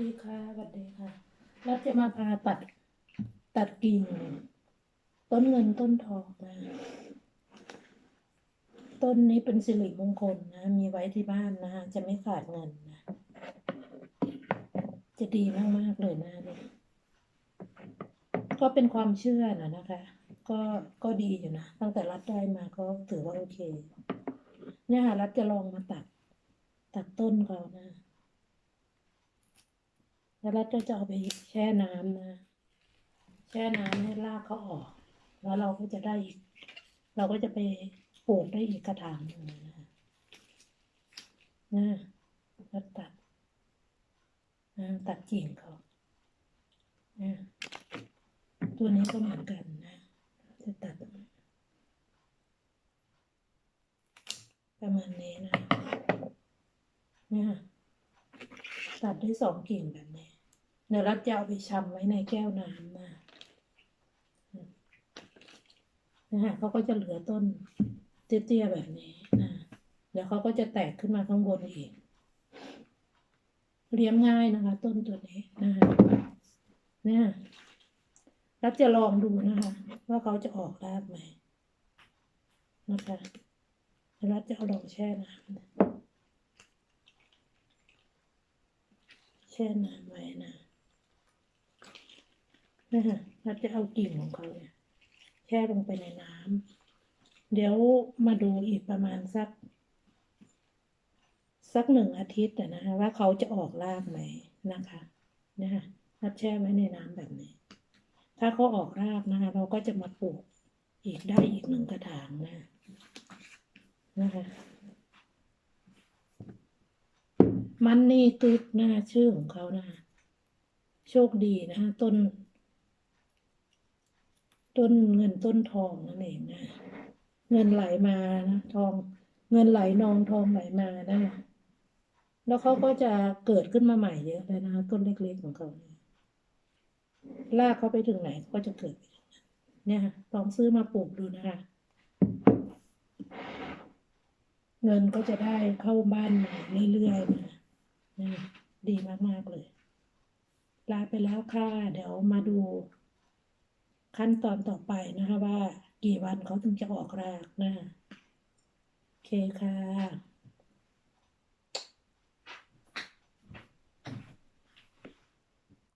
ดีค่ะสวัสดีค่ะรัฐจะมาพาตัดตัดกิ่งต้นเงินต้นทองนะต้นนี้เป็นสิริมงคลนะ มีไว้ที่บ้านนะจะไม่ขาดเงินนะ จะดีมากๆเลยนะเนี่ยก็เป็นความเชื่อนะนะคะ ก็ก็ดีอยู่นะ ตั้งแต่รัฐได้มาก็ถือว่าโอเค เนี่ยค่ะรัฐจะลองมาตัด ตัดต้นเขานะ แล้วรัฐก็จะเอาไปแช่น้ำนะ แช่น้ำให้รากเขาออก แล้วเราก็จะได้อีก เราก็จะไปปลูกได้อีกกระถางหนึ่งนะคะนะแล้วตัดนะตัดกิ่งเขานะตัวนี้ก็เหมือนกันนะ จะตัดประมาณนี้นะเนี่ยตัดได้สองกิ่งแบบนี้ เดี๋ยวรัดจะเอาไปชำไว้ในแก้วน้ำนะนะฮะเขาก็จะเหลือต้นเตี้ยๆแบบนี้นะเดี๋ยวเขาก็จะแตกขึ้นมาข้างบนอีก เลี้ยงง่ายนะคะ ต้นตัวนี้นะเนี่ยรัดจะลองดูนะคะ ว่าเขาจะออกรากไหมนะคะแล้วรัดจะเอาลองแช่น้ำนะแช่น้ำไว้นะ นะคะรัดจะเอากิ่งของเขาเนี่ยแช่ลงไปในน้ำเดี๋ยวมาดูอีกประมาณสัก สักหนึ่งอาทิตย์นะคะว่าเขาจะออกรากไหมนะคะนะคะรับแช่ไว้ในน้ำแบบนี้ ถ้าเขาออกรากนะคะ เราก็จะมาปลูกอีกได้อีกหนึ่งกระถางนะ นะคะ มันนี่ตึกนะชื่อของเขานะ โชคดีนะต้น ต้นเงินต้นทองนั่นเองนะ เงินไหลมานะทอง เงินไหลนองทองไหลมานะแล้วเขาก็จะเกิดขึ้นมาใหม่เยอะเลยนะคะต้นเล็กๆของเขาลากเขาไปถึงไหนเขาก็จะเกิดไปถึงนั้นเนี่ยค่ะลองซื้อมาปลูกดูนะคะ เงินก็จะได้เข้าบ้านมาเรื่อยๆนะนี่ดีมากๆเลย ลาไปแล้วค่ะ เดี๋ยวมาดู ขั้นตอนต่อไปนะคะว่า กี่วันเขาถึงจะออกรากนะโอเคค่ะ